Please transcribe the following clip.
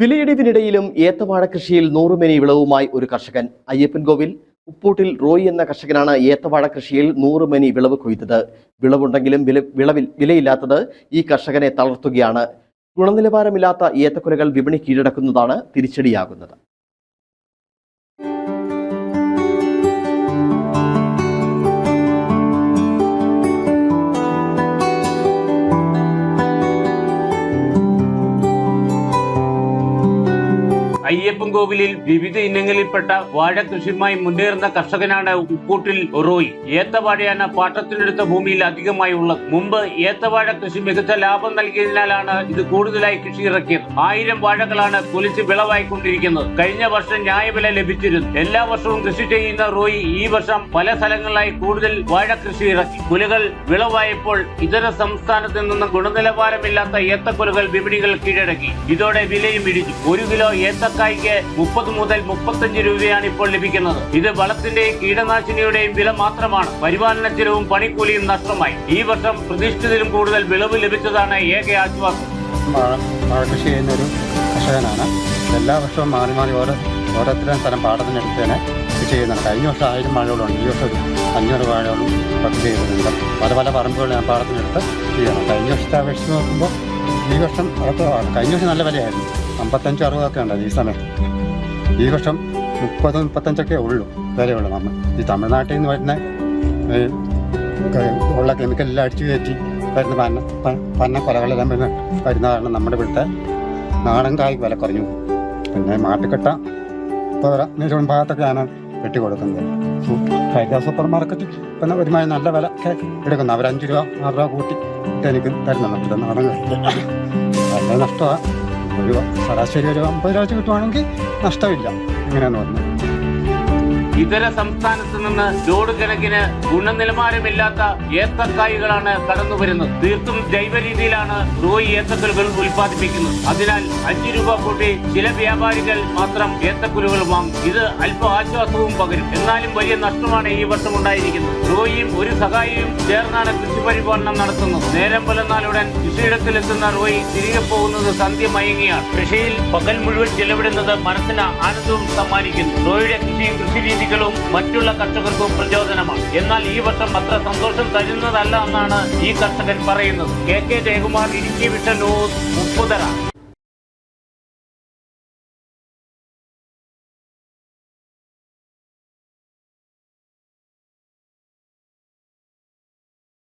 വിലയിടിവിനിടയിലും ഏത്തവാഴ കൃഷിയിൽ നൂറുമേനി വിളവുമായി ഒരു കർഷകൻ. അയ്യപ്പൻ അയ്യപ്പൻകോവിൽ ഉപ്പൂട്ടിൽ റോയ് എന്ന കർഷകനാണ് ഏത്തവാഴ കൃഷിയിൽ നൂറുമേനി വിളവ് കൊയ്തത്. വിളവുണ്ടെങ്കിലും വില വിളവിൽ വിലയില്ലാത്തത് ഈ കർഷകനെ തളർത്തുകയാണ്. ഗുണനിലവാരമില്ലാത്ത ഏത്തക്കുലകൾ വിപണി കീഴടക്കുന്നതാണ് തിരിച്ചടിയാകുന്നത്. അയ്യപ്പൻ കോവിലിൽ വിവിധ ഇനങ്ങളിൽപ്പെട്ട വാഴ കൃഷിയുമായി മുന്നേറുന്ന കർഷകനാണ് ഉപ്പൂട്ടിൽ റോയ്. ഏത്തവാഴയാണ് പാട്ടത്തിനെടുത്ത ഭൂമിയിൽ അധികമായി ഉള്ളത്. മുമ്പ് ഏത്തവാഴ കൃഷി മികച്ച ലാഭം നൽകിയതിനാലാണ് ഇത് കൂടുതലായി കൃഷി ഇറക്കിയത്. ആയിരം വാഴകളാണ് കുലിച്ച് വിളവായിക്കൊണ്ടിരിക്കുന്നത്. കഴിഞ്ഞ വർഷം ന്യായവില ലഭിച്ചിരുന്നു. എല്ലാ വർഷവും കൃഷി ചെയ്യുന്ന റോയ് ഈ വർഷം പല സ്ഥലങ്ങളിലായി കൂടുതൽ വാഴ കൃഷി ഇറക്കി. കുലകൾ വിളവായപ്പോൾ ഇതര സംസ്ഥാനത്ത് നിന്ന് ഗുണനിലവാരമില്ലാത്ത ഏത്തക്കുലകൾ വിപണികൾ കീഴടക്കി. ഇതോടെ വിലയും ഇടിച്ചു ഒരു കിലോ ഏത്തക്കായ്ക്ക് മുപ്പത് മുതൽ മുപ്പത്തഞ്ച് രൂപയാണ് ഇപ്പോൾ ലഭിക്കുന്നത്. ഇത് വളത്തിന്റെയും കീടനാശിനിയുടെയും വില മാത്രമാണ്. പരിപാലന ചെലവും പണിക്കൂലിയും നഷ്ടമായി. ഈ വർഷം പ്രതീക്ഷിച്ചതിലും കൂടുതൽ വിളവ് ലഭിച്ചതാണ് ഏക ആശ്വാസം. കർഷകനാണ്. എല്ലാ വർഷവും മാറി മാറി ഓരോ ഓരോരുത്തരും സ്ഥലം പാടത്തിനടുത്ത് തന്നെ കൃഷി ചെയ്യുന്നുണ്ട്. കഴിഞ്ഞ വർഷം ആയിരം വാഴകളുണ്ട് ഈ വർഷം അഞ്ഞൂറ് വാഴകളും കൃഷി ചെയ്തിട്ടുണ്ട്. പല പല പറമ്പുകൾ ഞാൻ പാടത്തിനടുത്ത് ചെയ്യണം കഴിഞ്ഞ വർഷത്തെ അപേക്ഷിച്ച് നോക്കുമ്പോൾ ഈ വർഷം അതൊക്കെ കഴിഞ്ഞ വർഷം നല്ല വിലയായിരുന്നു. അമ്പത്തഞ്ച് അറുപതൊക്കെ ഉണ്ടായിരുന്നു ഈ സമയത്ത് ഈ വർഷം മുപ്പത് മുപ്പത്തഞ്ചൊക്കെ ഉള്ളൂ. വിലയുള്ളൂ നമ്മൾ. ഈ തമിഴ്നാട്ടിൽ നിന്ന് വരുന്ന ഉള്ള കെമിക്കലെല്ലാം അടിച്ചു കയറ്റി വരുന്ന പന്ന പന്ന കൊലകളെല്ലാം വരുന്ന വരുന്ന കാരണം നമ്മുടെ ഇവിടുത്തെ നാടൻ കായ് വില കുറഞ്ഞു. പിന്നെ മാട്ടുകെട്ട തോര നീരോൺ ഭാഗത്തൊക്കെയാണ് വെട്ടി കൊടുക്കുന്നത് ഹരിത സൂപ്പർ മാർക്കറ്റ് പിന്നെ ഒരുമാതിരി നല്ല വില ഒക്കെ എടുക്കുന്നു. അവർ അഞ്ച് രൂപ ആറ് രൂപ കൂട്ടി എനിക്ക് തരുന്നുണ്ട്. നാടൻ കായ് നല്ല നഷ്ടമാണ് ഒരു ശരാശരി ഒരു അമ്പത് രൂപ കിട്ടുവാണെങ്കിൽ നഷ്ടമില്ല. എങ്ങനെയാന്ന് പറഞ്ഞത് ഇതര സംസ്ഥാനത്ത് നിന്ന് ലോഡ് ഗുണനിലവാരമില്ലാത്ത ഏത്തക്കായ്കളാണ് കടന്നു വരുന്നത്. തീർത്തും ജൈവ രീതിയിലാണ് റോയി ഏത്തക്കുലുകൾ ഉൽപ്പാദിപ്പിക്കുന്നത്. അതിനാൽ അഞ്ചു രൂപ കൂട്ടി ചില വ്യാപാരികൾ മാത്രം ഏത്തക്കുലുകൾ വാങ്ങും. ഇത് അല്പ ആശ്വാസവും പകരും. എന്നാലും വലിയ നഷ്ടമാണ് ഈ വർഷം ഉണ്ടായിരിക്കുന്നത്. റോയിയും ഒരു സഹായിയും ചേർന്നാണ് കൃഷി പരിപാലനം നടത്തുന്നത്. നേരം പുലർന്നാലുടൻ കൃഷിയിടത്തിലെത്തുന്ന റോയി തിരികെ പോകുന്നത് സന്ധ്യ മയങ്ങിയാണ്. കൃഷിയിൽ പകൽ മുഴുവൻ ചെലവിടുന്നത് മനസ്സിന് ആനന്ദവും സമ്മാനിക്കുന്നു. റോയിയുടെ കൃഷിയും കൃഷി രീതികളും മറ്റുള്ള കർഷകർക്കും പ്രചോദനമാണ്. എന്നാൽ ഈ വർഷം അത്ര സന്തോഷം തരുന്നതല്ല എന്നാണ് ഈ കർഷകൻ പറയുന്നത്. K K Jayakumar Idukki vision news Mupputhara.